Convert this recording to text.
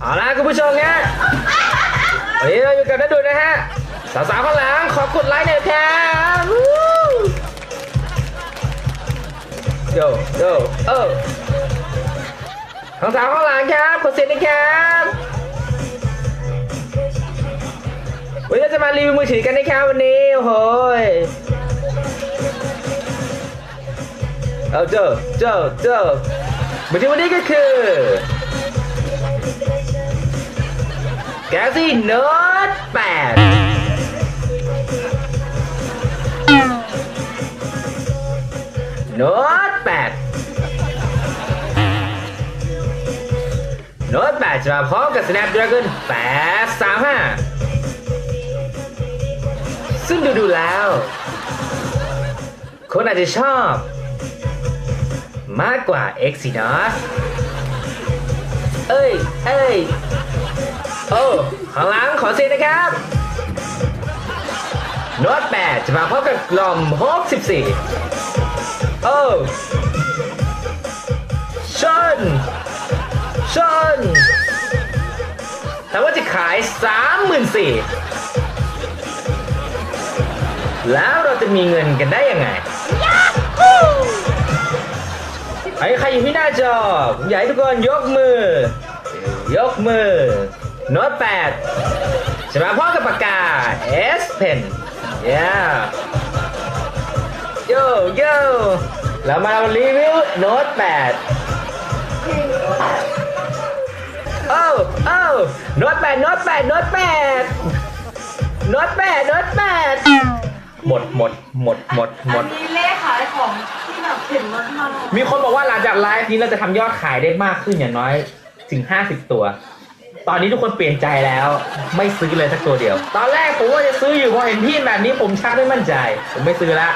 เอาล่ะคุณผู้ชมเนี่ยวันนี้เราอยู่กับนัดดุลนะฮะ สาวๆข้างหลังขอกดไลค์หน่อยครับโยโยเออข้างสาวข้างหลังครับกดเสียงนะครับวันนี้เราจะมารีวิวมือถือกันนะครับวันนี้โอ้โหยเอาเจอเจอเจอมือถือวันนี้ก็คือ Galaxy Note 8 Note 8 Note 8จะมาพร้อมกับ Snapdragon 835 ซึ่งดูดูแล้ว คนอาจจะชอบ มากกว่า Exynos เอ้ย เอ้ย โอ้ข้างหลังขอเสียงนะครับโน้ต8จะมาพบกับกล่อม64โอ้ชนชนแต่ว่าจะขาย34,000แล้วเราจะมีเงินกันได้ยังไงไอ้ใครอยู่ที่หน้าจอผมอยากให้ทุกคนยกมือ ยกมือ โน้ต8จะมาพร้อมกับปากกา S Pen yeah โยโย่เรามารีวิวโน้ต8โอ้โอ้โน้ต8โน้ต8โน้ต8โน้ต8โน้ต8หมดหมดหมดหมดหมอัดนนี้เลขขายของที่แบบเห็นรถมามีคนบอกว่าหลังจากไลฟ์นี้เราจะทำยอดขายได้มากขึ้นอย่างน้อยถึง 50 ตัว ตอนนี้ทุกคนเปลี่ยนใจแล้ว ไม่ซื้อเลยสักตัวเดียว ตอนแรกผมว่าจะซื้ออยู่พอเห็นพี่แบบนี้ผมชักไม่มั่นใจ ผมไม่ซื้อละ